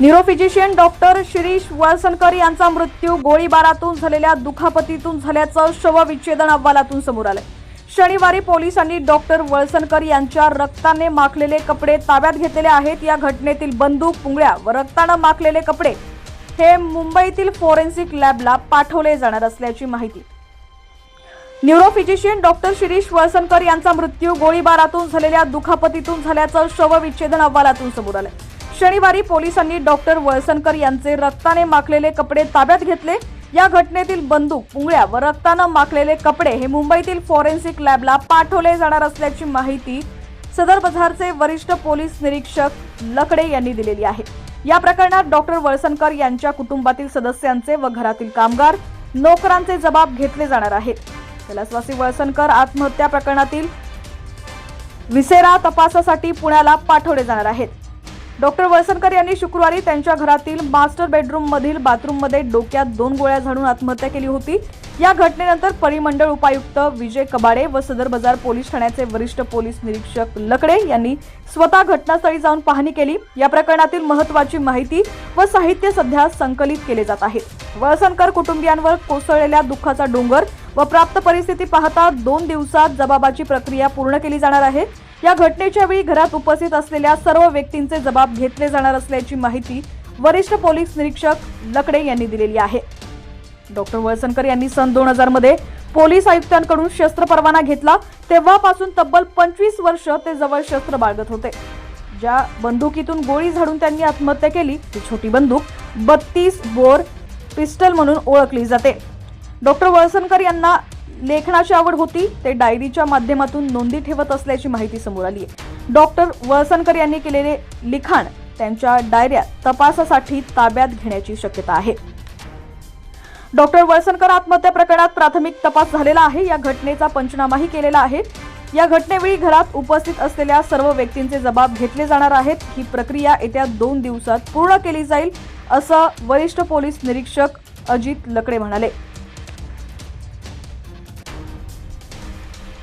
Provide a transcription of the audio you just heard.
Neurophysician doctor Shirish वळसनकर यांचा मृत्यू गोळीबारातून झालेल्या दुखापतीतून झाल्याचं शवविच्छेदन अहवालातून समोर आलंय. शनिवारी पोलिसांनी डॉक्टर वळसनकर यांच्या रक्ताने माखलेले कपडे ताब्यात घेतलेले आहेत. या घटनेतील बंदूक पुंगळ्या व रक्तानं माखलेले कपडे हे मुंबईतील फॉरेन्सिक लॅबला पाठवले जाणार असल्याची माहिती. न्यूरोफिजिशियन डॉक्टर शिरीष वळसनकर यांचा मृत्यू गोळीबारातून झालेल्या दुखापतीतून झाल्याचं शवविच्छेदन अहवालातून समोर आलं शनिवारी पोलिसांनी डॉक्टर वळसनकर यांचे रक्ताने माखलेले कपडे ताब्यात घेतले. या घटनेतील बंदूक पुंगळ्या व रक्तानं माखलेले कपडे हे मुंबईतील फॉरेन्सिक लॅबला पाठवले जाणार असल्याची माहिती सदर बझारचे वरिष्ठ पोलीस निरीक्षक लकडे यांनी दिलेली आहे. या प्रकरणात डॉक्टर वळसनकर यांच्या कुटुंबातील सदस्यांचे व घरातील कामगार नोकरांचे जबाब घेतले जाणार आहेत. कैलासवासी वळसनकर आत्महत्या प्रकरणातील विसेरा तपासासाठी पुण्याला पाठवले जाणार आहेत. डॉक्टर वळसनकर यांनी शुक्रवारी त्यांच्या घरातील मास्टर बेडरूम मधील बाथरूममध्ये डोक्यात दोन गोळ्या झाडून आत्महत्या केली होती. या घटनेनंतर परिमंडळ उपायुक्त विजय कबाडे व सदर बाजार पोलीस ठाण्याचे वरिष्ठ पोलीस निरीक्षक लकडे यांनी स्वतः घटनास्थळी जाऊन पाहणी केली. या प्रकरणातील महत्वाची माहिती व साहित्य सध्या संकलित केले जात आहे. वळसनकर कुटुंबियांवर कोसळलेल्या दुःखाचा डोंगर व प्राप्त परिस्थिती पाहता दोन दिवसात जबाबाची प्रक्रिया पूर्ण केली जाणार आहे. या घटनेच्या वेळी घरात उपस्थित असलेल्या सर्व व्यक्तींचे जबाब घेतले जाणार असल्याची माहिती वरिष्ठ पोलीस निरीक्षक लकडे यांनी दिलेली आहे. डॉक्टर वळसनकर यांनी सन दोन हजारमध्ये पोलीस आयुक्तांकडून शस्त्र परवाना घेतला. तेव्हापासून तब्बल पंचवीस वर्ष ते जवळ शस्त्र बाळगत होते. ज्या बंदुकीतून गोळी झाडून त्यांनी आत्महत्या केली ती छोटी बंदूक बत्तीस बोर पिस्टल म्हणून ओळखली जाते. डॉक्टर वळसनकर यांना लेखनाची आवड होती ते डायरीच्या माध्यमातून नोंदी ठेवत असल्याची माहिती समोर आली आहे. डॉक्टर वळसनकर यांनी केलेले लिखाण त्यांच्या डायऱ्या तपासासाठी ताब्यात घेण्याची शक्यता आहे. डॉक्टर वळसनकर आत्महत्या प्रकरणात प्राथमिक तपास झालेला आहे. या घटनेचा पंचनामाही केलेला आहे. या घटनेवेळी घरात उपस्थित असलेल्या सर्व व्यक्तींचे जबाब घेतले जाणार आहेत. ही प्रक्रिया येत्या दोन दिवसात पूर्ण केली जाईल असं वरिष्ठ पोलीस निरीक्षक अजित लकडे म्हणाले.